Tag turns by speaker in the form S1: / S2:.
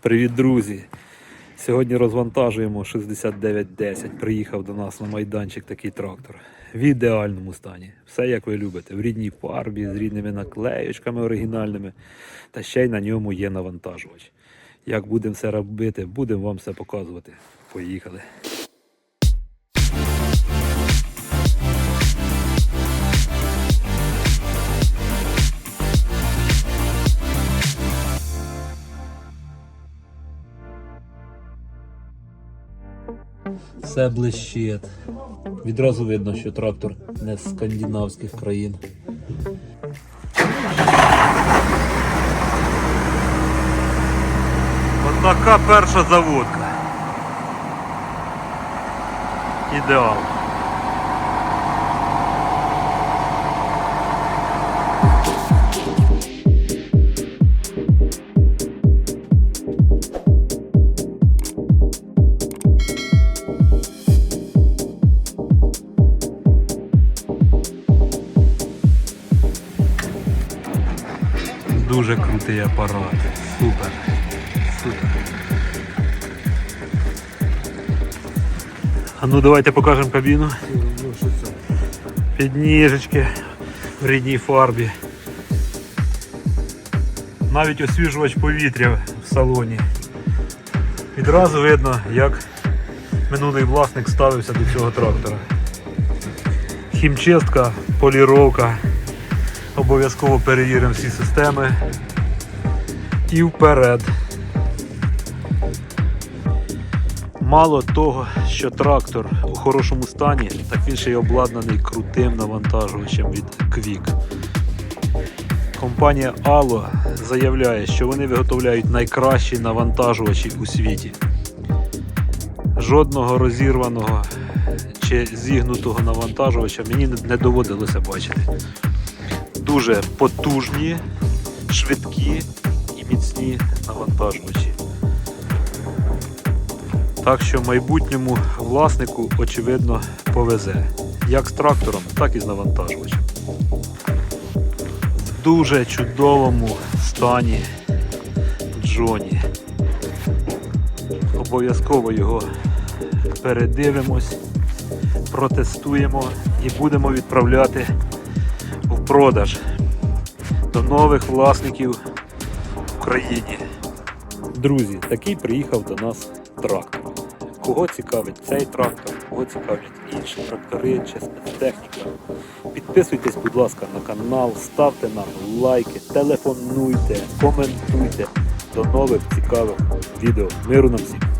S1: Привіт, друзі! Сьогодні розвантажуємо 6910. Приїхав до нас на майданчик такий трактор. В ідеальному стані. Все як ви любите. В рідній фарбі, з рідними наклеючками оригінальними. Та ще й на ньому є навантажувач. Як будемо все робити, будемо вам все показувати. Поїхали. Все блищить. Відразу видно, що трактор не з скандинавських країн. От така перша заводка. Ідеал. Дуже крутий апарат. Супер. Супер. А ну давайте покажемо кабіну. Підніжечки в рідній фарбі. Навіть освіжувач повітря в салоні. Відразу видно, як минулий власник ставився до цього трактора. Хімчистка, поліровка. Обов'язково перевіримо всі системи. І вперед. Мало того, що трактор у хорошому стані, так він ще й обладнаний крутим навантажувачем від Quick. Компанія Allo заявляє, що вони виготовляють найкращі навантажувачі у світі. Жодного розірваного чи зігнутого навантажувача мені не доводилося бачити дуже потужні, швидкі і міцні навантажувачі. Так що майбутньому власнику, очевидно, повезе як з трактором, так і з навантажувачем. В дуже чудовому стані Джоні. Обов'язково його передивимось, протестуємо і будемо відправляти продаж до нових власників в Україні. Друзі, такий приїхав до нас трактор. Кого цікавить цей трактор, кого цікавлять інші трактори чи спецтехніка. Підписуйтесь, будь ласка, на канал, ставте нам лайки, телефонуйте, коментуйте. До нових цікавих відео. Миру нам всім!